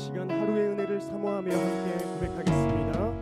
시간 하루의 은혜를 사모하며 함께 고백하겠습니다.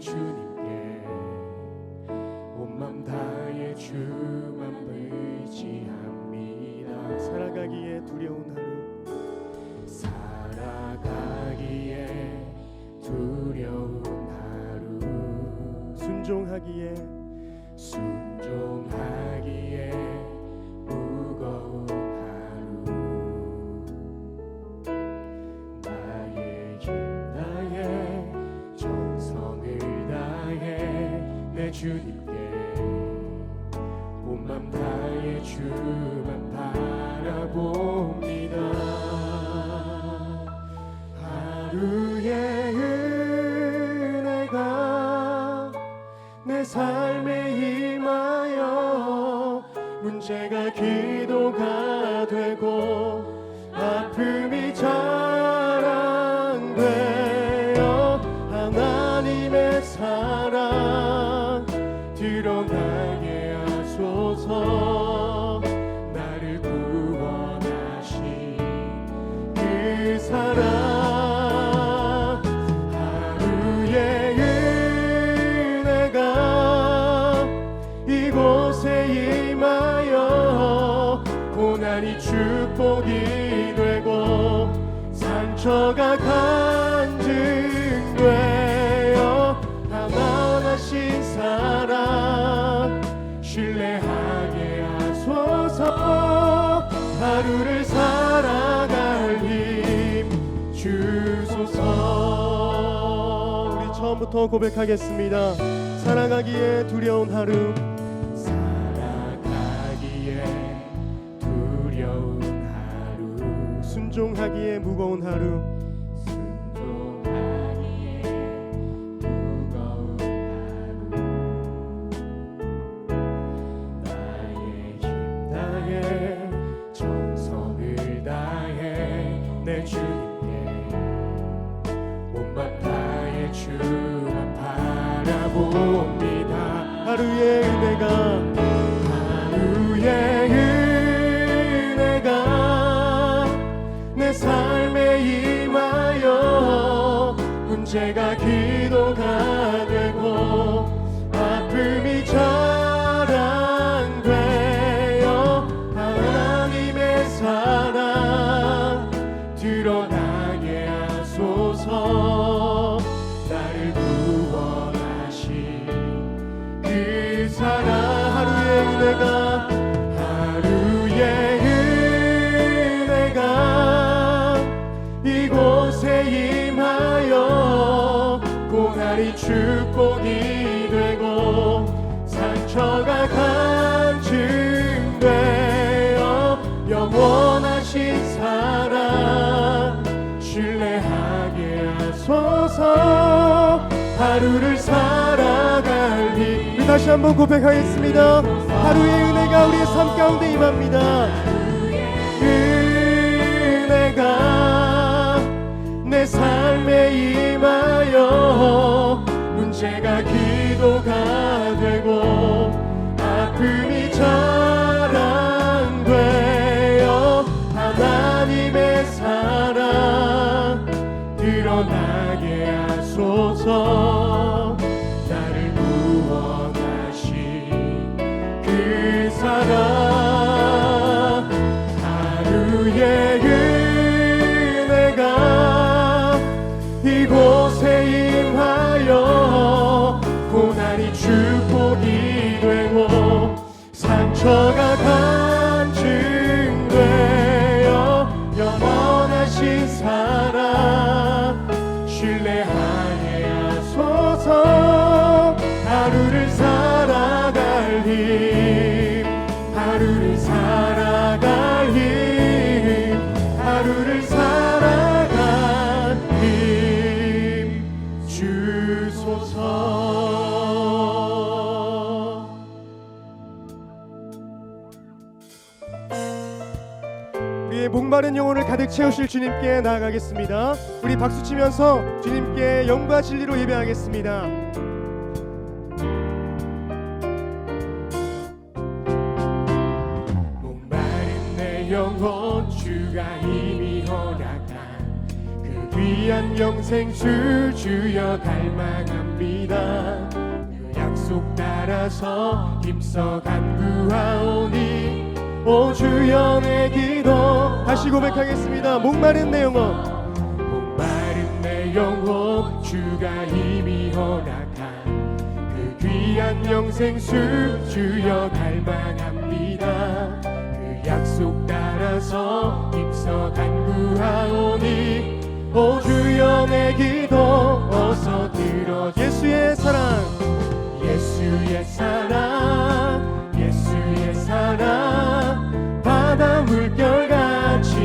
주님께 온맘 다해 주만 의지합니다. 살아가기에 두려운 하루. 살아가기에 두려운 하루. 순종하기에 주님께 온맘 다해 주만 바라봅니다 하소서. 나를 구원하신 그 사랑 축복이 되고 상처가 간 하루를 살아갈 힘 주소서. 우리 처음부터 고백하겠습니다. 살아가기에 두려운 하루 살아가기에 두려운 하루 순종하기에 무거운 하루 제가 기도가 하루를 살아갈 힘 우리 다시 한번 고백하겠습니다. 하루의 은혜가 우리의 삶 가운데 임합니다. 은혜가 내 삶에 임 하 주를 사랑한 힘 주소서. 목마른 영혼을 가득 채우실 주님께 나아가겠습니다. 우리 박수치면서 주님께 영과 진리로 예배하겠습니다. 영혼 주가 이 그 귀한 영생수 주여 갈망합니다. 그 약속 따라서 힘써 간구하오니 오 주여 내 기도. 다시 고백하겠습니다. 목마른 내 영혼. 목마른 내 영혼 주가 이미 허락한 그 귀한 영생 수 주여 갈망합니다. 그 약속 따라서 힘써 간구하오니 오 주여 내 기도 어서 들어 예수의 사랑. 예수의 사랑. 예수의 사랑. 바다 물결같이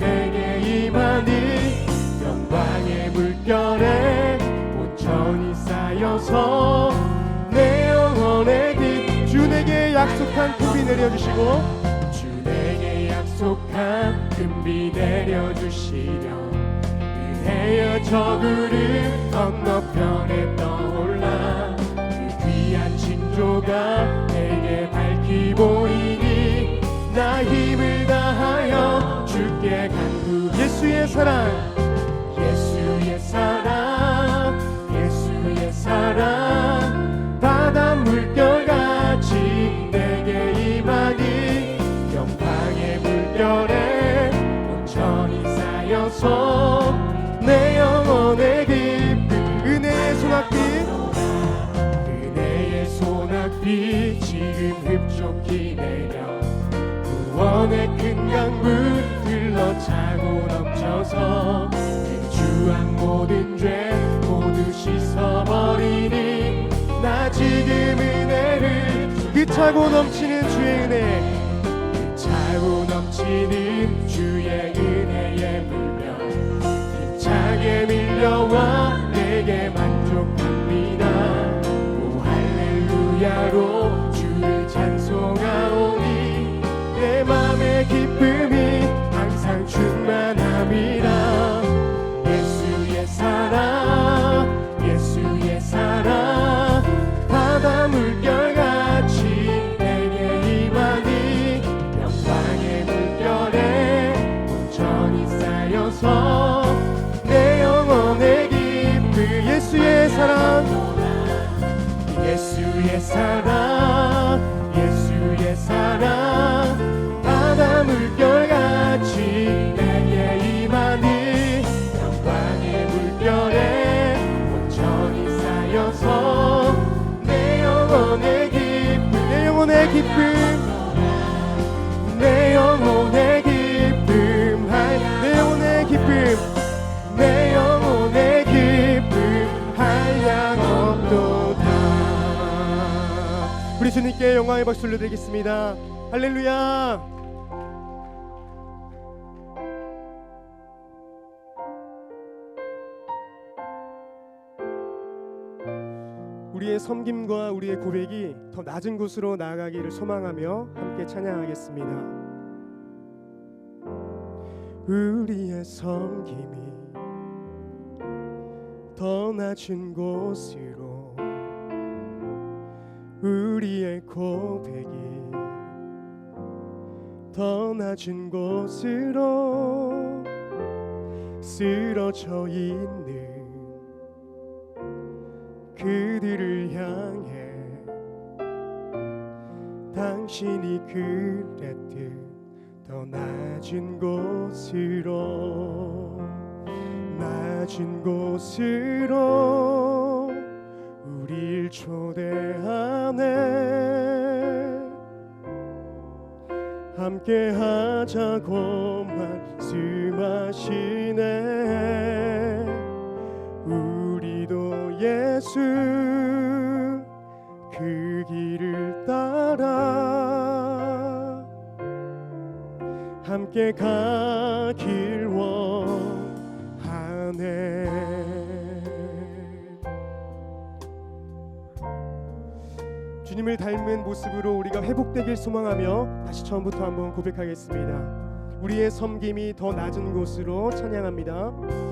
내게 임하니 영광의 물결에 온천이 쌓여서 내 영혼의 빛 주 내게 약속한 금비 내려주시고 주 내게 약속한 금비 내려주시려 은혜여 저 구름 건너편에 떠올라 그 귀한 징조가 내게 밝히 보이니 나 힘을 다하여 주께 간구 예수의 사랑 차고 넘쳐서 그 주한 모든 죄 모두 씻어버리니 나 지금 은혜를 그 차고 넘치는 주의 은혜 그 차고 넘치는 주의 은혜의 물며 힘차게 밀려와 내게 만 기쁨 내 영혼의 기쁨 내 영혼의 기쁨 내 영혼의 기쁨 한량 없도다. 우리 주님께 영광의 박수를 드리겠습니다. 할렐루야 우리의 섬김과 우리의 고백이 더 낮은 곳으로 나아가기를 소망하며 함께 찬양하겠습니다. 우리의 섬김이 더 낮은 곳으로 우리의 고백이 더 낮은 곳으로 쓰러져 있는 그들을 향해 당신이 그랬듯 더 낮은 곳으로 낮은 곳으로 우릴 초대하네. 함께 하자고 말씀하시네 예수 그 길을 따라 함께 가길 원하네 주님을 닮은 모습으로 우리가 회복되길 소망하며 다시 처음부터 한번 고백하겠습니다. 우리의 섬김이 더 낮은 곳으로 찬양합니다.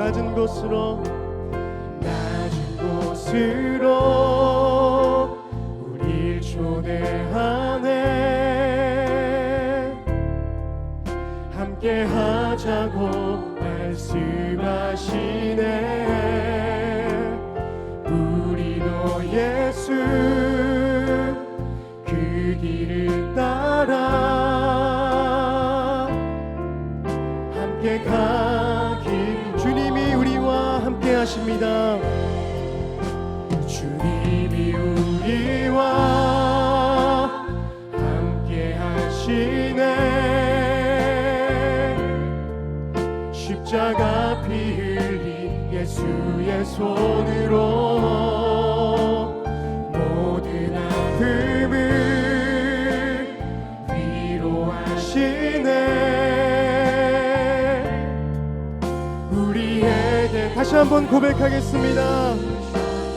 낮은 곳으로. 낮은 곳으로 우릴 초대하네. 함께 하자고 말씀하시 위로하시네 우리에게 다시 한번 고백하겠습니다.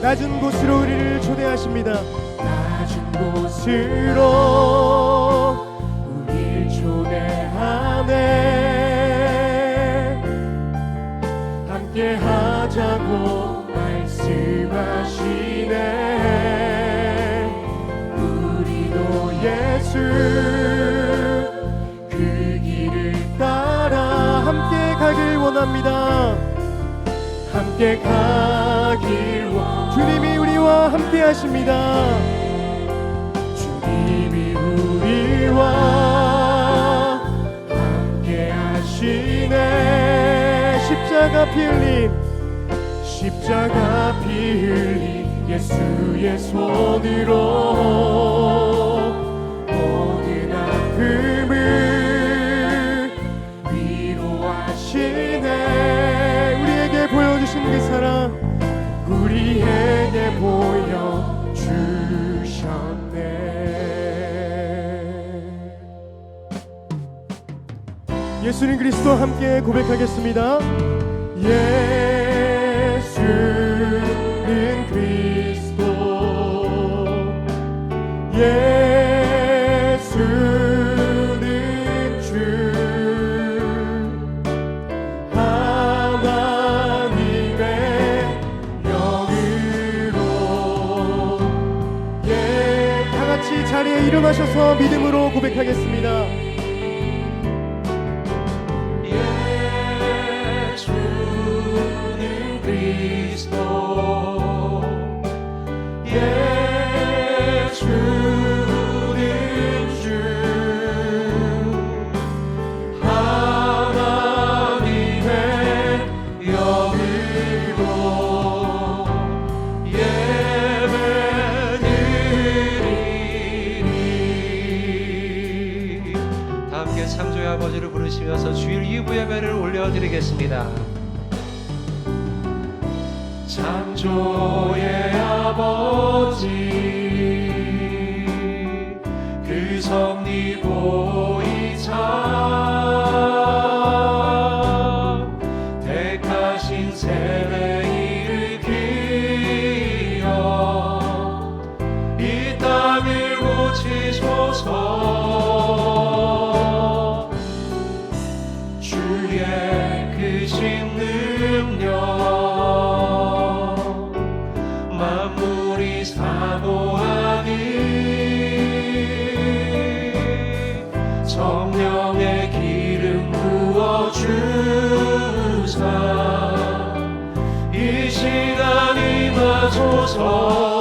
낮은 곳으로 우리를 초대하십니다. 낮은 곳으로 우릴 초대하네. 함께 하 원합니다. 함께 가길 원 주님이 우리와 함께 하십니다. 주님이 우리와 함께 하시네. 십자가 피 흘린 십자가 피 흘린 예수의 손으로 모든 아픔을 위로하시 그 사랑 우리에게 보여주셨네. 예수님 그리스도 함께 고백하겠습니다. 예수는 그리스도. 예 자리에 일어나셔서 믿음으로 고백하겠습니다. 예수는 그리스도 다 함께 창조의 아버지를 부르시면서 주일 이부 예배를 올려드리겠습니다. 창조의 아버지 그 섭리 보 주의 능력. 만물이 사모하니 성령의 기름 부어 주사. 이 시간 임하소서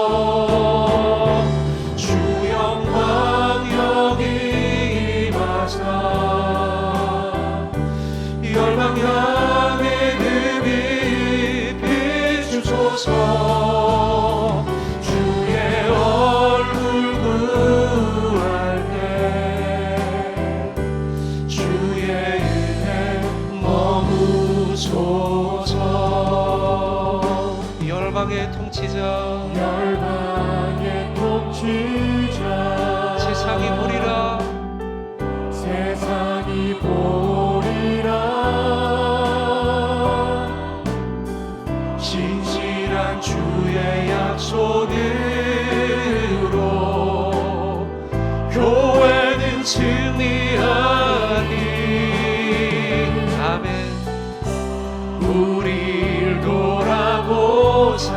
승리하니. 아멘. 우리를 돌아보자.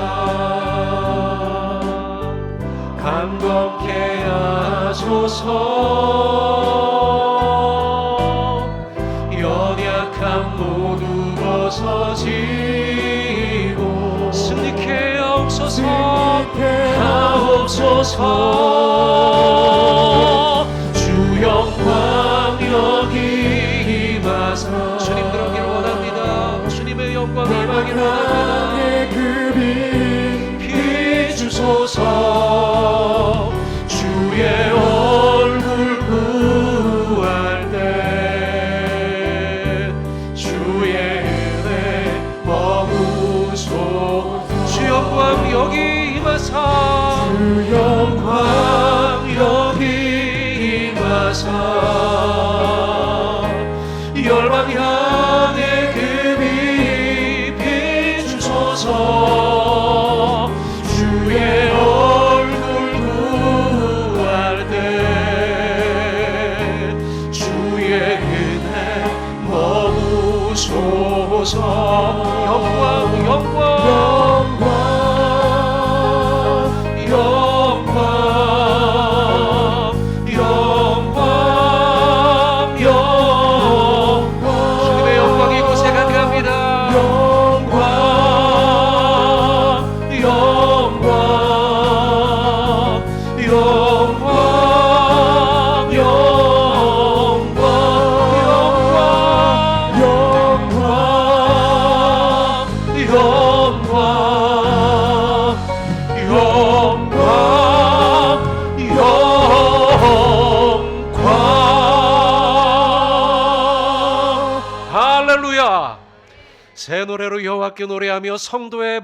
감격해 하소서. 연약함 모두 벗어지고 승리케 하옵소서. 하옵소서. 맡겨 노래하며 성도의